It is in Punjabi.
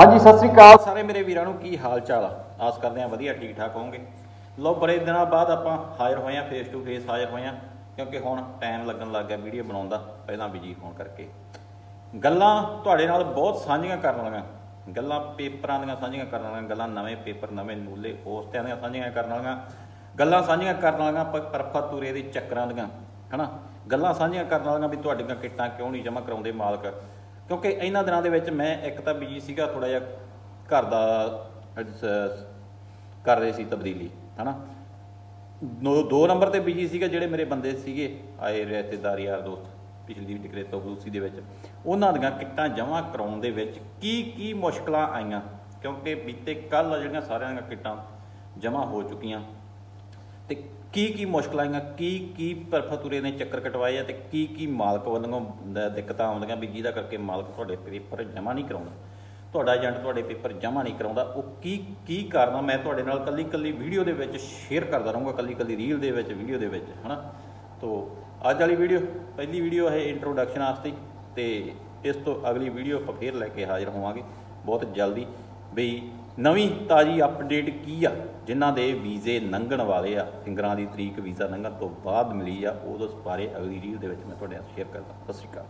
ਹਾਂਜੀ, ਸਤਿ ਸ੍ਰੀ ਅਕਾਲ। ਸਾਰੇ ਮੇਰੇ ਵੀਰਾਂ ਨੂੰ ਕੀ ਹਾਲ ਚਾਲ ਆ? ਆਸ ਕਰਦੇ ਆ ਵਧੀਆ ਠੀਕ ਠਾਕ ਹੋਵੋਗੇ। ਲੋ ਬੜੇ ਦਿਨਾਂ ਬਾਅਦ ਆਪਾਂ ਹਾਜ਼ਰ ਹੋਏ ਆ ਫੇਸ ਟੂ ਫੇਸ ਹਾਜ਼ਰ ਹੋਏ ਆ ਕਿਉਂਕਿ ਹੁਣ ਟਾਈਮ ਲੱਗਣ ਲੱਗ ਗਿਆ ਵੀਡੀਓ ਬਣਾਉਣ ਦਾ, ਪਹਿਲਾਂ ਬਿਜ਼ੀ ਹੋਣ ਕਰਕੇ। ਗੱਲਾਂ ਤੁਹਾਡੇ ਨਾਲ ਬਹੁਤ ਸਾਂਝੀਆਂ ਕਰਨ ਵਾਲੀਆਂ, ਗੱਲਾਂ ਪੇਪਰਾਂ ਦੀਆਂ ਸਾਂਝੀਆਂ ਕਰਨ ਵਾਲੀਆਂ, ਗੱਲਾਂ ਨਵੇਂ ਪੇਪਰ, ਨਵੇਂ ਨੂਲੇ ਪੋਸਟਾਂ ਦੀਆਂ ਸਾਂਝੀਆਂ ਕਰਨ ਵਾਲੀਆਂ, ਗੱਲਾਂ ਸਾਂਝੀਆਂ ਕਰਨ ਵਾਲੀਆਂ ਪ- ਪਰਫਾ ਤੁਰੇ ਦੇ ਚੱਕਰਾਂ ਦੀਆਂ, ਹਨਾ? ਗੱਲਾਂ ਸਾਂਝੀਆਂ ਕਰਨ ਵਾਲੀਆਂ ਵੀ ਤੁਹਾਡੀਆਂ ਕਿੱਟਾਂ ਕਿਉਂ ਨਹੀਂ ਜਮ੍ਹਾਂ ਕਰਾਉਂਦੇ ਮਾਲਕ? ਕਿਉਂਕਿ ਇਹਨਾਂ ਦਿਨਾਂ ਦੇ ਵਿੱਚ ਮੈਂ ਇੱਕ ਤਾਂ ਬਿਜ਼ੀ ਸੀਗਾ ਥੋੜਾ ਜਿਹਾ ਘਰ ਦਾ ਕਰ ਰਹੇ ਸੀ ਤਬਦੀਲੀ, ਹਨਾ? ਦੋ ਦੋ ਨੰਬਰ ਤੇ ਬਿਜ਼ੀ ਸੀਗਾ ਜਿਹੜੇ ਮੇਰੇ ਬੰਦੇ ਸੀਗੇ, ਆਏ ਰਿਸ਼ਤੇਦਾਰ, ਯਾਰ, ਦੋਸਤ, ਪਿਛਲੀ ਟਿਕਰੇ ਤੋਂ ਬਲੂਸੀ ਦੇ ਵਿੱਚ। ਉਹਨਾਂ ਦੀਆਂ ਕਿੱਟਾਂ ਜਮ੍ਹਾਂ ਕਰਾਉਣ ਦੇ ਵਿੱਚ ਕੀ ਕੀ ਮੁਸ਼ਕਲਾਂ ਆਈਆਂ? ਕਿਉਂਕਿ ਬੀਤੇ ਕੱਲ ਜਿਹੜੀਆਂ ਸਾਰਿਆਂ ਦੀਆਂ ਕਿੱਟਾਂ ਜਮ੍ਹਾਂ ਹੋ ਚੁੱਕੀਆਂ। ਤੇ ਕੀ ਕੀ ਮੁਸ਼ਕਲਾਂ ਆਈਆਂ, ਕੀ ਕੀ ਪਰਫਤੂਰੇ ਨੇ ਚੱਕਰ ਕਟਵਾਏ ਆ ਤੇ ਕੀ ਕੀ ਮਾਲਕ ਵੱਲੋਂ ਦਿੱਕਤਾਂ ਆਉਂਦੀਆਂ ਵੀ ਜਿਹਦਾ ਕਰਕੇ ਮਾਲਕ ਤੁਹਾਡੇ ਪੇਪਰ ਜਮ੍ਹਾਂ ਨਹੀਂ ਕਰਾਉਂਦਾ। ਤੁਹਾਡਾ ਏਜੰਟ ਤੁਹਾਡੇ ਪੇਪਰ ਜਮ੍ਹਾਂ ਨਹੀਂ ਕਰਾਉਂਦਾ, ਉਹ ਕੀ ਕੀ ਕਾਰਨ ਮੈਂ ਤੁਹਾਡੇ ਨਾਲ ਕੱਲੀ ਕੱਲੀ ਵੀਡੀਓ ਦੇ ਵਿੱਚ ਸ਼ੇਅਰ ਕਰਦਾ ਰਹੂੰਗਾ ਕੱਲੀ ਕੱਲੀ ਰੀਲ ਦੇ ਵਿੱਚ, ਵੀਡੀਓ ਦੇ ਵਿੱਚ, ਹਨਾ? ਤੋਂ ਅੱਜ ਵਾਲੀ ਵੀਡੀਓ, ਪਹਿਲੀ ਵੀਡੀਓ ਹੈ ਇੰਟਰੋਡਕਸ਼ਨ ਵਾਸਤੇ, ਤੇ ਇਸ ਤੋਂ ਅਗਲੀ ਵੀਡੀਓ ਆਪਾਂ ਫੇਰ ਲੈ ਕੇ ਹਾਜ਼ਰ ਹੋਵਾਂਗੇ, ਬਹੁਤ ਜਲਦੀ। ਬਈ ਨਵੀਂ ਤਾਜੀ ਅਪਡੇਟ ਕੀ ਆ? ਜਿਨ੍ਹਾਂ ਦੇ ਵੀਜ਼ੇ ਲੰਘਣ ਵਾਲੇ ਆ। ਫਿੰਗਰਾਂ ਦੀ ਤਰੀਕ ਵੀਜ਼ਾ ਲੰਘਣ ਤੋਂ ਬਾਅਦ ਮਿਲੀ ਆ। ਉਹਦੇ ਬਾਰੇ ਅਗਲੀ ਰੀਲ ਦੇ ਵਿੱਚ ਮੈਂ ਤੁਹਾਡੇ ਨਾਲ ਸ਼ੇਅਰ ਕਰਦਾ। ਸਤਿ ਸ਼੍ਰੀ ਅਕਾਲ।